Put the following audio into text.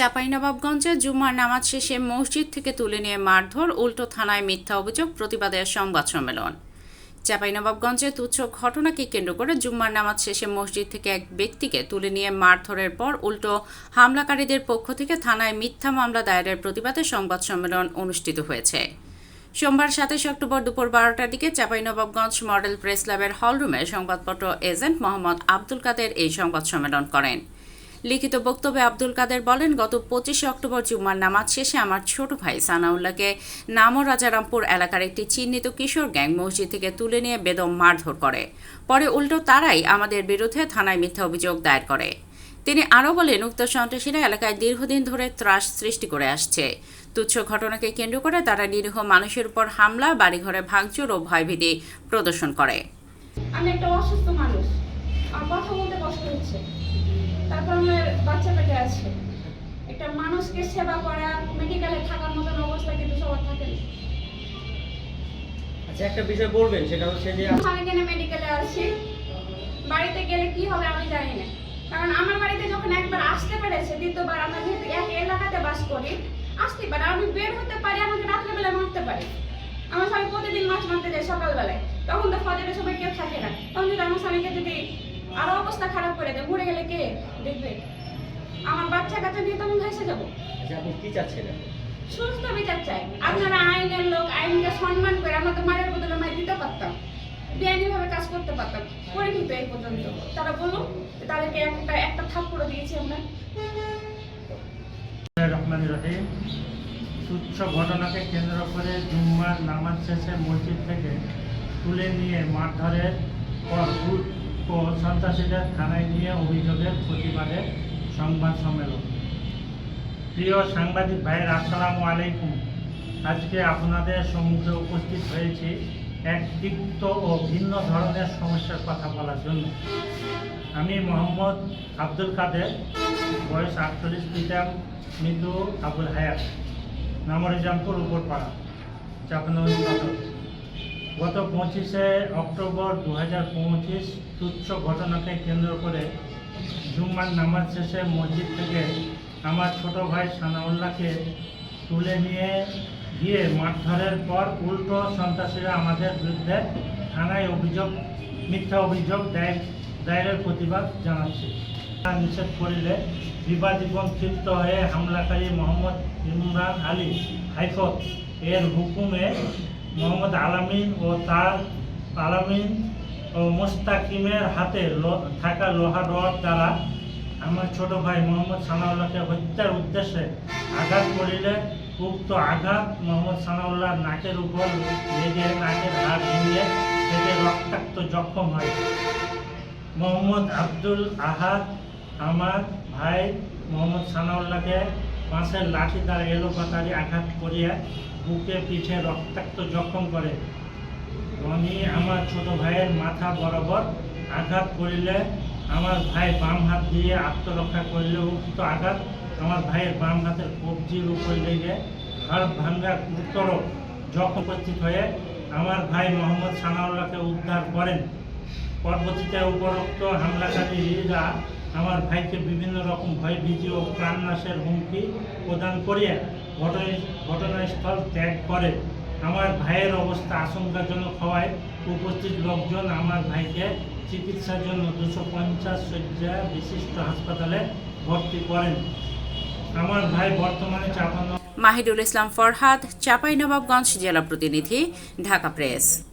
চাঁপাইনবাবগঞ্জে জুম্মার নামাজ শেষে মসজিদ থেকে তুলে নিয়ে মারধর, উল্টো থানায় মিথ্যা অভিযোগ প্রতিবাদে সংবাদ সম্মেলন। চাঁপাইনবাবগঞ্জে তুচ্ছ ঘটনাকে কেন্দ্র করে জুম্মার নামাজ শেষে মসজিদ থেকে এক ব্যক্তিকে তুলে নিয়ে মারধরের পর উল্টো হামলাকারীদের পক্ষ থেকে থানায় মিথ্যা মামলা দায়েরের প্রতিবাদে সংবাদ সম্মেলন অনুষ্ঠিত হয়েছে। সোমবার সাতাশ অক্টোবর দুপুর বারোটার দিকে চাঁপাইনবাবগঞ্জ মডেল প্রেস ক্লাবের হলরুমে সংবাদপত্র এজেন্ট মোহাম্মদ আব্দুল কাদের এই সংবাদ সম্মেলন করেন। লিখিত বক্তব্যে আব্দুল কাদের বলেন, গত পঁচিশে অক্টোবর জুম্মার নামাজ শেষে আমার ছোট ভাই সানাউল্লাহকে নামো রাজারামপুর এলাকার একটি চিহ্নিত কিশোর গ্যাং মসজিদ থেকে তুলে নিয়ে বেদম মারধর করে। পরে উল্টো তারাই আমাদের বিরুদ্ধে থানায় মিথ্যা অভিযোগ দায়ের করে। তিনি আরও বলেন, উক্ত সন্ত্রাসীরা এলাকায় দীর্ঘদিন ধরে ত্রাস সৃষ্টি করে আসছে। তুচ্ছ ঘটনাকে কেন্দ্র করে তারা নিরীহ মানুষের উপর হামলা, বাড়িঘরে ভাঙচুর ও ভয়ভীতি প্রদর্শন করে। আমি একটা অসুস্থ মানুষ। কথা বলতে কষ্ট হচ্ছে। তারপর আমার বাচ্চা পেটে আছে। একটা মানুষকে সেবা করা মেডিকেলে থাকার মতন অবস্থা কিন্তু সবার থাকে না। আচ্ছা একটা বিষয় বলবেন সেটা হচ্ছে যে আমি এখানে মেডিকেলে আছি। বাড়িতে গেলে কি হবে আমি জানি না। কারণ আমার বাড়িতে যখন একবার আসতে পেরেছে দ্বিতীয়বার আমরা যেহেতু এক এলাকাতে বাস করি আসতে পারে। আমি বের হতে পারি আমাকে রাত্রেবেলা মারতে পারি। আমার স্বামী প্রতিদিন মাছ মারতে যায় সকালবেলায়। তখন তো ফজরের সময় কেউ থাকে না। তখন যদি আমার স্বামীকে যদি আরও অবস্থা খারাপ করে দেয়। মরে গেলে কে দেখবে? আমার বাচ্চা কাচ্চা নিয়ে তখন ভেসে যাব। আচ্ছা আপনি কি চাচ্ছিলেন সুস্থ বিচার চাই। আপনারা আইনের লোক আইনকে সম্মান করে আমরা তো মায়ের বদলে মায়ের দিতে পারতাম। বেআইনি ভাবে কাজ করতে পারতাম। করে কিন্তু এই পর্যন্ত। তারা বলুন তাদেরকে একটা একটা থাপ্পড় দিয়েছি আমরা। রহমান রহিম তুচ্ছ ঘটনাকে কেন্দ্র করে জুম্মার নামাজ শেষে মসজিদ থেকে তুলে নিয়ে মারধরের পর ও সন্ত্রাসীদের থানায় নিয়ে অভিযোগের প্রতিবাদে সংবাদ সম্মেলন। প্রিয় সাংবাদিক ভাইয়ের আসসালামু আলাইকুম। আজকে আপনাদের সম্মুখে উপস্থিত হয়েছি এক তিক্ত ও ভিন্ন ধরনের সমস্যার কথা বলার জন্য। আমি মোহাম্মদ আব্দুল কাদের, বয়স আটচল্লিশ, পিতাম মৃত্যু আবুল হায়াত নামরিজামপুর উপরপাড়া চাপানগঞ্জ গত পঁচিশে অক্টোবর দু হাজার পঁচিশ তুচ্ছ ঘটনাকে কেন্দ্র করে জুম্মার নামাজ শেষে মসজিদ থেকে আমার ছোট ভাই সানাউল্লাহকে তুলে নিয়ে গিয়ে মারধরের পর উল্টো সন্ত্রাসীরা আমাদের বিরুদ্ধে থানায় অভিযোগ, মিথ্যা অভিযোগ দায়ের প্রতিবাদ জানাচ্ছি। তা নিষেধ করিলে বিবাদীগণ ক্ষিপ্ত হয়ে হামলাকারী মোহাম্মদ ইমরান আলী হাইকোর্ট এর হুকুমে মোহাম্মদ আলামিন ও তার আলামিন ও মোস্তাকিমের হাতে থাকা লোহা রড দ্বারা আমার ছোট ভাই মোহাম্মদ সানাউল্লাহকে হত্যার উদ্দেশ্যে আঘাত করিলে উক্ত আঘাত মোহাম্মদ সানাউল্লাহ নাকের উপর লেগে নাকের হাত ভেঙে পেটে রক্তাক্ত জখম হয়। মোহাম্মদ আব্দুল আহাদ আমার ভাই মোহাম্মদ সানাউল্লাহকে পাশের লাঠি দ্বারা এলোপাতারি আঘাত করিয়া বুকে পিঠে রক্তাক্ত জখম করে। রনি আমার ছোট ভাইয়ের মাথা বরাবর আঘাত করিলে আমার ভাই বাম হাত দিয়ে আত্মরক্ষা করলে উক্ত আঘাত আমার ভাইয়ের বাম হাতের কবজির উপর লেগে হাড় ভাঙ্গা গুরুতর জখম উপস্থিত হয়ে আমার ভাই মোহাম্মদ সানাউল্লাহকে উদ্ধার করেন। পরবর্তীতে উপরোক্ত হামলাকারীরা আমার ভাইকে বিভিন্ন রকম ভয়, ভীতি ও প্রাণনাশের হুমকি প্রদান করিয়া ঘটনা, ঘটনাস্থল ত্যাগ করে। আমার ভাইয়ের অবস্থা আশঙ্কাজনক হওয়ায় উপস্থিত লোকজন আমার ভাইকে চিকিৎসার জন্য দুশো পঞ্চাশ শয্যা বিশিষ্ট হাসপাতালে ভর্তি করেন। আমার ভাই বর্তমানে চাপান্ন মাহিদুল ইসলাম ফরহাদ, চাঁপাইনবাবগঞ্জ জেলা প্রতিনিধি, ঢাকা প্রেস।